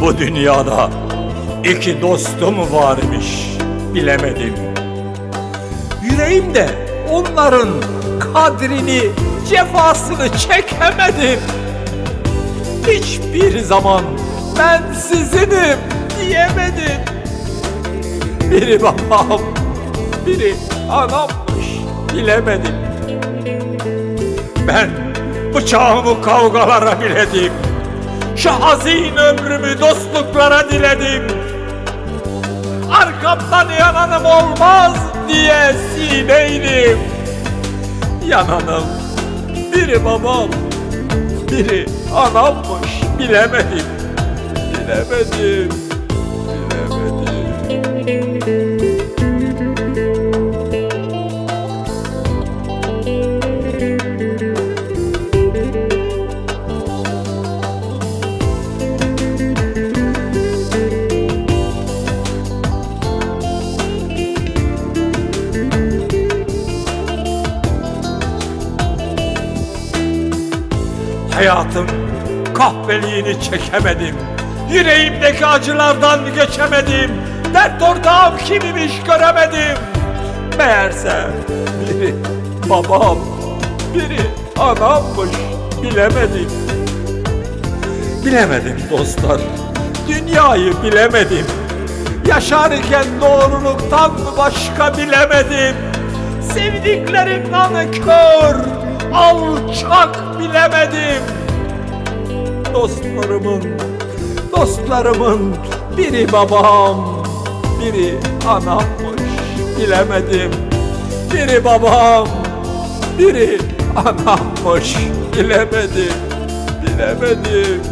Bu dünyada iki dostum varmış bilemedim. Yüreğimde onların kadrini, cefasını çekemedim. Hiçbir zaman ben sizinim diyemedim. Biri babam, biri anammış bilemedim. Ben bıçağımı kavgalara biledim. Şu hazin ömrümü dostluklara diledim. Arkamdan yananım olmaz diye sineydim. Yananım biri babam, biri anammış bilemedim. Bilemedim, bilemedim. Hayatım kahveliğini çekemedim. Yüreğimdeki acılardan geçemedim. Dert ortağım kimmiş göremedim. Meğerse biri babam, biri anammış bilemedim. Bilemedim dostlar, dünyayı bilemedim. Yaşarken doğruluktan başka bilemedim. Sevdiklerim nankör, alçak bilemedim. Dostlarımın, dostlarımın biri babam, biri anammış bilemedim. Biri babam, biri anammış bilemedim, bilemedim.